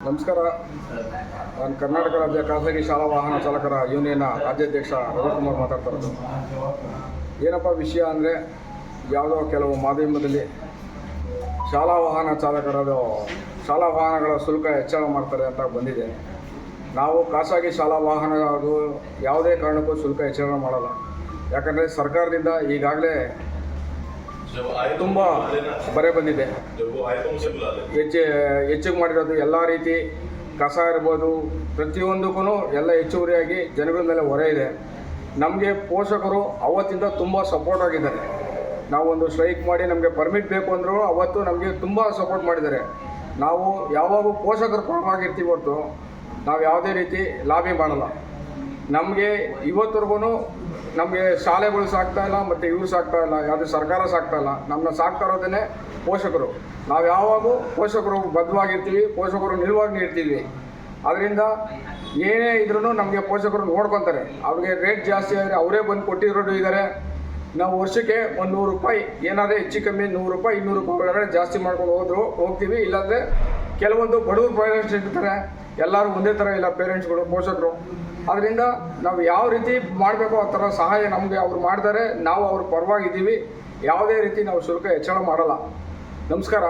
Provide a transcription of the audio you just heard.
ನಮಸ್ಕಾರ. ನಾನು ಕರ್ನಾಟಕ ರಾಜ್ಯ ಖಾಸಗಿ ಶಾಲಾ ವಾಹನ ಚಾಲಕರ ಯೂನಿಯನ್ನ ರಾಜ್ಯಾಧ್ಯಕ್ಷ ರವಿಕುಮಾರ್ ಮಾತಾಡ್ತಾ ಇರೋದು ಏನಪ್ಪ ವಿಷಯ ಅಂದರೆ ಯಾವುದೋ ಕೆಲವು ಮಾಧ್ಯಮದಲ್ಲಿ ಶಾಲಾ ವಾಹನ ಚಾಲಕರದು ಶಾಲಾ ವಾಹನಗಳ ಶುಲ್ಕ ಹೆಚ್ಚಳ ಮಾಡ್ತಾರೆ ಅಂತ ಬಂದಿದೆ. ನಾವು ಖಾಸಗಿ ಶಾಲಾ ವಾಹನಗಳು ಯಾವುದೇ ಕಾರಣಕ್ಕೂ ಶುಲ್ಕ ಹೆಚ್ಚಳ ಮಾಡಲ್ಲ. ಯಾಕಂದರೆ ಸರ್ಕಾರದಿಂದ ಈಗಾಗಲೇ ತುಂಬ ಬರೆ ಬಂದಿದೆ. ಹೆಚ್ಚು ಹೆಚ್ಚಿಗೆ ಮಾಡಿರೋದು ಎಲ್ಲ ರೀತಿ ಕಸ ಇರ್ಬೋದು ಪ್ರತಿಯೊಂದಕ್ಕೂ ಎಲ್ಲ ಹೆಚ್ಚುವರಿಯಾಗಿ ಜನಗಳ ಮೇಲೆ ಹೊರೆ ಇದೆ. ನಮಗೆ ಪೋಷಕರು ಅವತ್ತಿಂದ ತುಂಬ ಸಪೋರ್ಟ್ ಆಗಿದ್ದಾರೆ. ನಾವೊಂದು ಸ್ಟ್ರೈಕ್ ಮಾಡಿ ನಮಗೆ ಪರ್ಮಿಟ್ ಬೇಕು ಅಂದರೂ ಅವತ್ತು ನಮಗೆ ತುಂಬ ಸಪೋರ್ಟ್ ಮಾಡಿದ್ದಾರೆ. ನಾವು ಯಾವಾಗೂ ಪೋಷಕರ ಪರವಾಗಿರ್ತೀವಿ ಹೊರತು ನಾವು ಯಾವುದೇ ರೀತಿ ಲಾಬಿ ಮಾಡಲ್ಲ. ನಮಗೆ ಇವತ್ತರೆಗೂ ನಮಗೆ ಶಾಲೆಗಳು ಸಾಕ್ತಾ ಇಲ್ಲ, ಮತ್ತು ಇವರು ಸಾಕ್ತಾ ಇಲ್ಲ, ಯಾವುದೇ ಸರ್ಕಾರ ಸಾಕ್ತಾ ಇಲ್ಲ. ನಮ್ಮನ್ನ ಸಾಕ್ತಾ ಇರೋದೇ ಪೋಷಕರು. ನಾವು ಯಾವಾಗೂ ಪೋಷಕರು ಬದ್ಧವಾಗಿರ್ತೀವಿ, ಪೋಷಕರು ನಿಲುವಾಗಿ ನೀಡ್ತೀವಿ. ಅದರಿಂದ ಏನೇ ಇದ್ರೂ ನಮಗೆ ಪೋಷಕರು ನೋಡ್ಕೊತಾರೆ. ಅವ್ರಿಗೆ ರೇಟ್ ಜಾಸ್ತಿ ಆದರೆ ಅವರೇ ಬಂದು ಕೊಟ್ಟಿರೋರು ಇದ್ದಾರೆ ನಾವು ವರ್ಷಕ್ಕೆ ಒಂದು ನೂರು ರೂಪಾಯಿ, ಏನಾದರೂ ಹೆಚ್ಚು ಕಮ್ಮಿ ನೂರು ರೂಪಾಯಿ, ಇನ್ನೂರು ರೂಪಾಯಿ ಜಾಸ್ತಿ ಮಾಡ್ಕೊಂಡು ಹೋದ್ರು, ಹೋಗ್ತೀವಿ. ಇಲ್ಲಾಂದರೆ ಕೆಲವೊಂದು ಬಡವರು ಪ್ರಯೋಜನ ಇರ್ತಾರೆ. ಎಲ್ಲರೂ ಒಂದೇ ಥರ ಇಲ್ಲ ಪೇರೆಂಟ್ಸ್ಗಳು ಪೋಷಕರು. ಅದರಿಂದ ನಾವು ಯಾವ ರೀತಿ ಮಾಡಬೇಕು ಆ ಥರ ಸಹಾಯ ನಮಗೆ ಅವ್ರು ಮಾಡ್ತಾರೆ, ನಾವು ಅವ್ರ ಪರವಾಗಿದ್ದೀವಿ. ಯಾವುದೇ ರೀತಿ ನಾವು ಶುಲ್ಕ ಹೆಚ್ಚಳ ಮಾಡಲ್ಲ. ನಮಸ್ಕಾರ.